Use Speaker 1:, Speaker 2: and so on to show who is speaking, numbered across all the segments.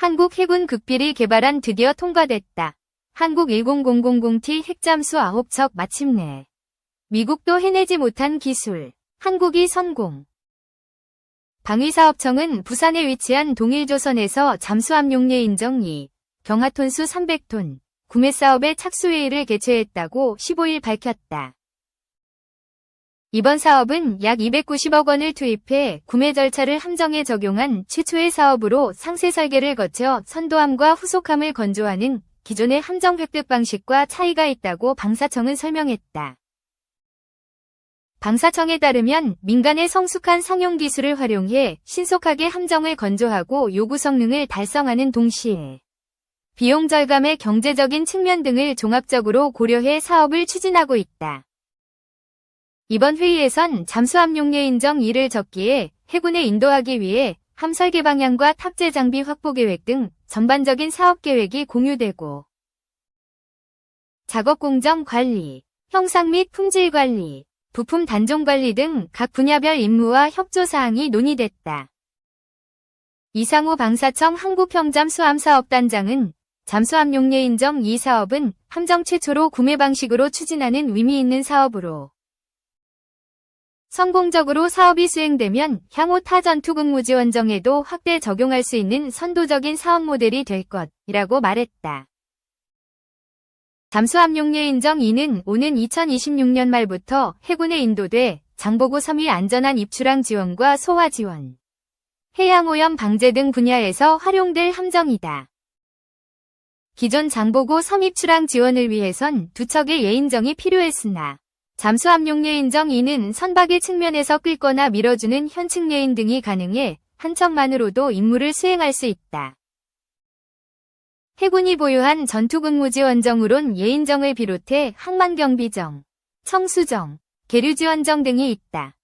Speaker 1: 한국 해군 극비리 개발안 드디어 통과됐다. 한국 10000T 핵잠수 9척 마침내. 미국도 해내지 못한 기술. 한국이 성공. 방위사업청은 부산에 위치한 동일조선에서 잠수함 용례 인정 2, 경하톤수 300톤, 구매 사업에 착수회의를 개최했다고 15일 밝혔다. 이번 사업은 약 290억 원을 투입해 구매 절차를 함정에 적용한 최초의 사업으로 상세 설계를 거쳐 선도함과 후속함을 건조하는 기존의 함정 획득 방식과 차이가 있다고 방사청은 설명했다. 방사청에 따르면 민간의 성숙한 상용 기술을 활용해 신속하게 함정을 건조하고 요구 성능을 달성하는 동시에 비용 절감의 경제적인 측면 등을 종합적으로 고려해 사업을 추진하고 있다. 이번 회의에선 잠수함 용례 인정 2를 적기에 해군에 인도하기 위해 함 설계 방향과 탑재 장비 확보 계획 등 전반적인 사업 계획이 공유되고 작업 공정 관리, 형상 및 품질 관리, 부품 단종 관리 등 각 분야별 임무와 협조 사항이 논의됐다. 이상호 방사청 한국형잠수함사업단장은 잠수함 용례 인정 2 사업은 함정 최초로 구매 방식으로 추진하는 의미 있는 사업으로 성공적으로 사업이 수행되면 향후 타 전투근무 지원정에도 확대 적용할 수 있는 선도적인 사업 모델이 될 것이라고 말했다. 잠수함 용례 인정 2는 오는 2026년 말부터 해군에 인도돼 장보고 섬위 안전한 입출항 지원과 소화 지원, 해양오염 방제 등 분야에서 활용될 함정이다. 기존 장보고 섬 입출항 지원을 위해선 두 척의 예인정이 필요했으나 잠수함 용례 인정 2는 선박의 측면에서 끌거나 밀어주는 현측 예인 등이 가능해 한 척만으로도 임무를 수행할 수 있다. 해군이 보유한 전투근무지원정으론 예인정을 비롯해 항만경비정, 청수정, 계류지원정 등이 있다.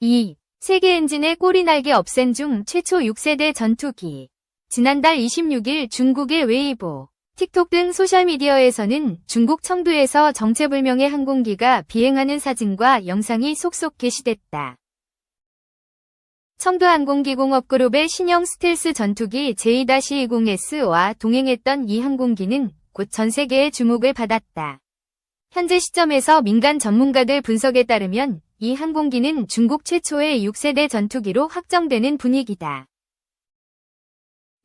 Speaker 1: 2. 세계 엔진의 꼬리 날개 없앤 중 최초 6세대 전투기. 지난달 26일 중국의 웨이보, 틱톡 등 소셜미디어에서는 중국 청두에서 정체불명의 항공기가 비행하는 사진과 영상이 속속 게시됐다. 청두항공기공업그룹의 신형 스텔스 전투기 J-20S와 동행했던 이 항공기는 곧 전 세계의 주목을 받았다. 현재 시점에서 민간 전문가들 분석에 따르면 이 항공기는 중국 최초의 6세대 전투기로 확정되는 분위기다.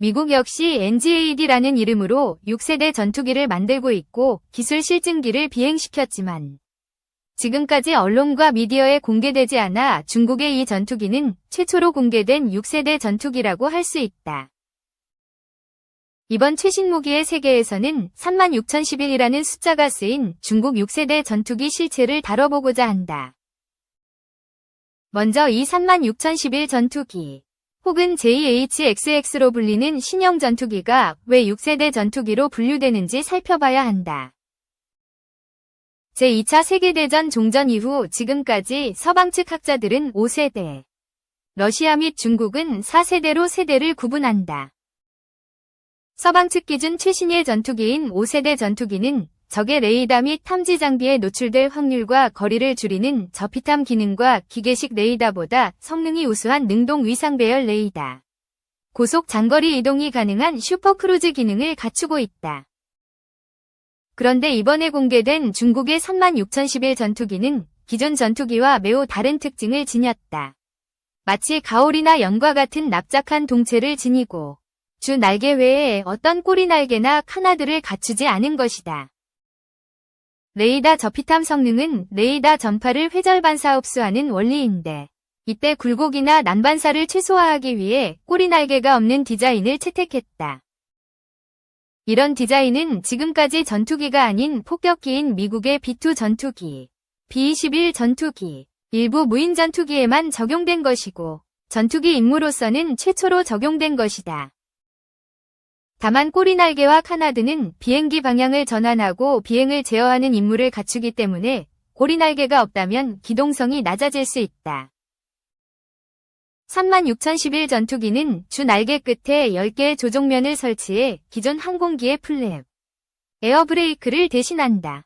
Speaker 1: 미국 역시 NGAD라는 이름으로 6세대 전투기를 만들고 있고 기술 실증기를 비행시켰지만 지금까지 언론과 미디어에 공개되지 않아 중국의 이 전투기는 최초로 공개된 6세대 전투기라고 할 수 있다. 이번 최신 무기의 세계에서는 36,011이라는 숫자가 쓰인 중국 6세대 전투기 실체를 다뤄보고자 한다. 먼저 이 36,011 전투기 혹은 JHXX로 불리는 신형 전투기가 왜 6세대 전투기로 분류되는지 살펴봐야 한다. 제2차 세계대전 종전 이후 지금까지 서방 측 학자들은 5세대, 러시아 및 중국은 4세대로 세대를 구분한다. 서방 측 기준 최신의 전투기인 5세대 전투기는 적의 레이더 및 탐지 장비에 노출될 확률과 거리를 줄이는 저피탐 기능과 기계식 레이더보다 성능이 우수한 능동 위상 배열 레이더, 고속 장거리 이동이 가능한 슈퍼크루즈 기능을 갖추고 있다. 그런데 이번에 공개된 중국의 36,011 전투기는 기존 전투기와 매우 다른 특징을 지녔다. 마치 가오리나 연과 같은 납작한 동체를 지니고 주 날개 외에 어떤 꼬리 날개나 카나드를 갖추지 않은 것이다. 레이더 저피탐 성능은 레이더 전파를 회절반사 흡수하는 원리인데 이때 굴곡이나 난반사를 최소화하기 위해 꼬리 날개가 없는 디자인을 채택했다. 이런 디자인은 지금까지 전투기가 아닌 폭격기인 미국의 B-2 전투기, B-21 전투기, 일부 무인 전투기에만 적용된 것이고 전투기 임무로서는 최초로 적용된 것이다. 다만 꼬리 날개와 카나드는 비행기 방향을 전환하고 비행을 제어하는 임무를 갖추기 때문에 꼬리 날개가 없다면 기동성이 낮아질 수 있다. 36,011 전투기는 주 날개 끝에 10개의 조종면을 설치해 기존 항공기의 플랩, 에어브레이크를 대신한다.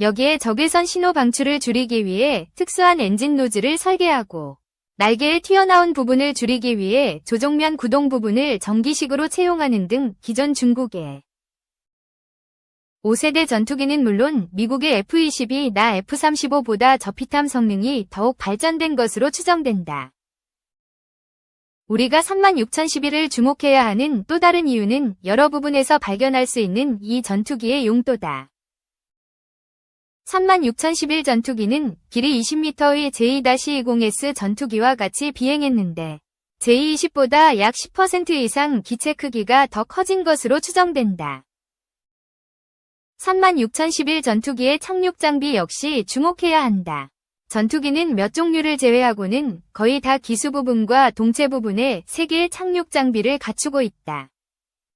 Speaker 1: 여기에 적외선 신호 방출을 줄이기 위해 특수한 엔진 노즐을 설계하고 날개의 튀어나온 부분을 줄이기 위해 조종면 구동 부분을 전기식으로 채용하는 등 기존 중국의 5세대 전투기는 물론 미국의 F-22 나 F-35보다 저피탐 성능이 더욱 발전된 것으로 추정된다. 우리가 36,011을 주목해야 하는 또 다른 이유는 여러 부분에서 발견할 수 있는 이 전투기의 용도다. 36,011 전투기는 길이 20m의 J-20S 전투기와 같이 비행했는데 J-20보다 약 10% 이상 기체 크기가 더 커진 것으로 추정된다. 36,011 전투기의 착륙 장비 역시 주목해야 한다. 전투기는 몇 종류를 제외하고는 거의 다 기수 부분과 동체 부분에 3개의 착륙 장비를 갖추고 있다.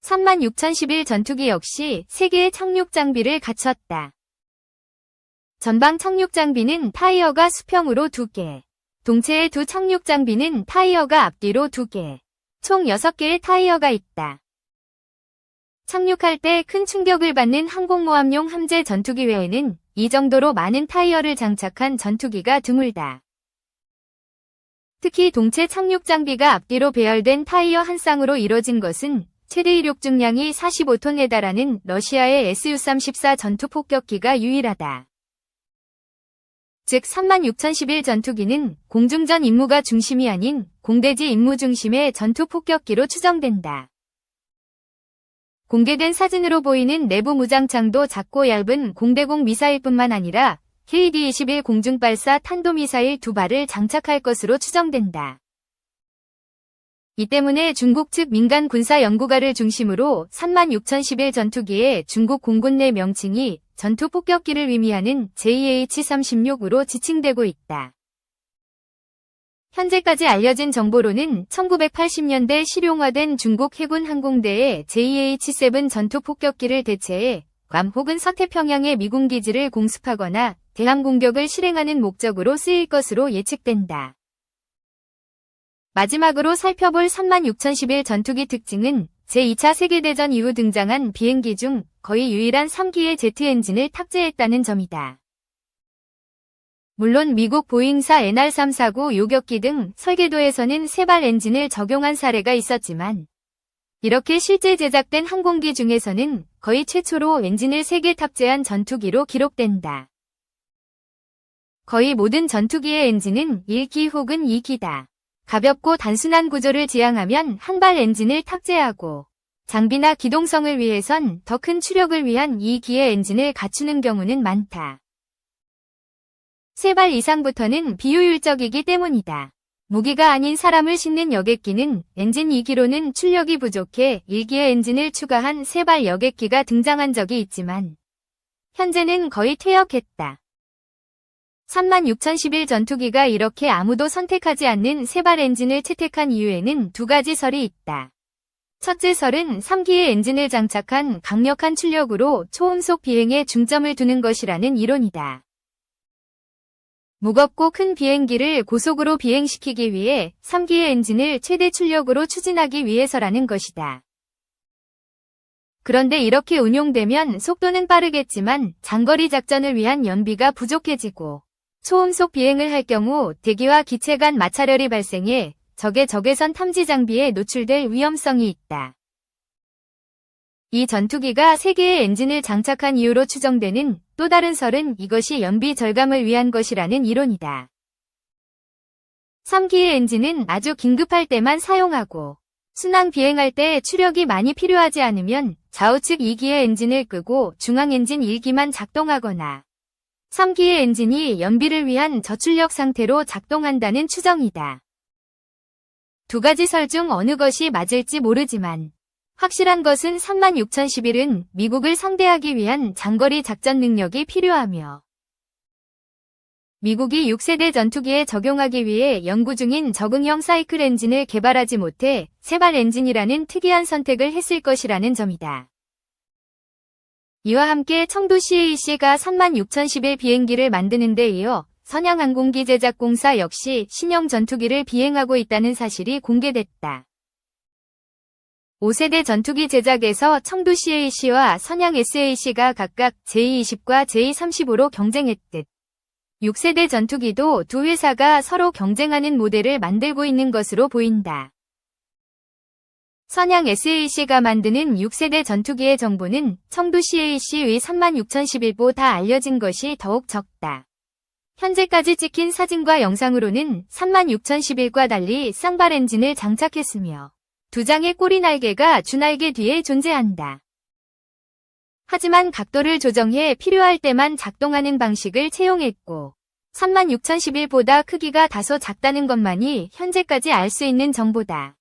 Speaker 1: 36,011 전투기 역시 3개의 착륙 장비를 갖췄다. 전방 착륙 장비는 타이어가 수평으로 2개, 동체의 두 착륙 장비는 타이어가 앞뒤로 2개, 총 6개의 타이어가 있다. 착륙할 때 큰 충격을 받는 항공모함용 함재 전투기 외에는 이 정도로 많은 타이어를 장착한 전투기가 드물다. 특히 동체 착륙 장비가 앞뒤로 배열된 타이어 한 쌍으로 이뤄진 것은 최대 이륙 중량이 45톤에 달하는 러시아의 Su-34 전투 폭격기가 유일하다. 즉 36,011 전투기는 공중전 임무가 중심이 아닌 공대지 임무 중심의 전투 폭격기로 추정된다. 공개된 사진으로 보이는 내부 무장창도 작고 얇은 공대공 미사일뿐만 아니라 KD-21 공중발사 탄도미사일 두 발을 장착할 것으로 추정된다. 이 때문에 중국 측 민간 군사 연구가를 중심으로 36,011 전투기의 중국 공군 내 명칭이 전투 폭격기를 의미하는 JH-36으로 지칭되고 있다. 현재까지 알려진 정보로는 1980년대 실용화된 중국 해군 항공대의 JH-7 전투 폭격기를 대체해 괌 혹은 서태평양의 미군 기지를 공습하거나 대함 공격을 실행하는 목적으로 쓰일 것으로 예측된다. 마지막으로 살펴볼 36,011 전투기 특징은 제2차 세계대전 이후 등장한 비행기 중 거의 유일한 3기의 제트 엔진을 탑재했다는 점이다. 물론 미국 보잉사 NR349 요격기 등 설계도에서는 세발 엔진을 적용한 사례가 있었지만 이렇게 실제 제작된 항공기 중에서는 거의 최초로 엔진을 3개 탑재한 전투기로 기록된다. 거의 모든 전투기의 엔진은 1기 혹은 2기다. 가볍고 단순한 구조를 지향하면 한발 엔진을 탑재하고 장비나 기동성을 위해선 더 큰 추력을 위한 2기의 엔진을 갖추는 경우는 많다. 세발 이상부터는 비효율적이기 때문이다. 무기가 아닌 사람을 싣는 여객기는 엔진 2기로는 출력이 부족해 1기의 엔진을 추가한 세발 여객기가 등장한 적이 있지만 현재는 거의 퇴역했다. 36,011 전투기가 이렇게 아무도 선택하지 않는 세발 엔진을 채택한 이유에는 두 가지 설이 있다. 첫째 설은 3기의 엔진을 장착한 강력한 출력으로 초음속 비행에 중점을 두는 것이라는 이론이다. 무겁고 큰 비행기를 고속으로 비행시키기 위해 3기의 엔진을 최대 출력으로 추진하기 위해서라는 것이다. 그런데 이렇게 운용되면 속도는 빠르겠지만 장거리 작전을 위한 연비가 부족해지고 초음속 비행을 할 경우 대기와 기체 간 마찰열이 발생해 적의 적외선 탐지 장비에 노출될 위험성이 있다. 이 전투기가 3개의 엔진을 장착한 이유로 추정되는 또 다른 설은 이것이 연비 절감을 위한 것이라는 이론이다. 3기의 엔진은 아주 긴급할 때만 사용하고 순항 비행할 때 추력이 많이 필요하지 않으면 좌우측 2기의 엔진을 끄고 중앙 엔진 1기만 작동하거나 3기의 엔진이 연비를 위한 저출력 상태로 작동한다는 추정이다. 두 가지 설 중 어느 것이 맞을지 모르지만 확실한 것은 36,011은 미국을 상대하기 위한 장거리 작전 능력이 필요하며 미국이 6세대 전투기에 적용하기 위해 연구 중인 적응형 사이클 엔진을 개발하지 못해 세발 엔진이라는 특이한 선택을 했을 것이라는 점이다. 이와 함께 청도 CAC가 36,011 비행기를 만드는 데 이어 선양항공기 제작공사 역시 신형 전투기를 비행하고 있다는 사실이 공개됐다. 5세대 전투기 제작에서 청도 CAC와 선양 SAC가 각각 J20과 J35로 경쟁했듯 6세대 전투기도 두 회사가 서로 경쟁하는 모델을 만들고 있는 것으로 보인다. 선양 SAC가 만드는 6세대 전투기의 정보는 청도 CAC의 36,011보 다 알려진 것이 더욱 적다. 현재까지 찍힌 사진과 영상으로는 36,011과 달리 쌍발 엔진을 장착했으며 두 장의 꼬리 날개가 주날개 뒤에 존재한다. 하지만 각도를 조정해 필요할 때만 작동하는 방식을 채용했고 36,011보다 크기가 다소 작다는 것만이 현재까지 알 수 있는 정보다.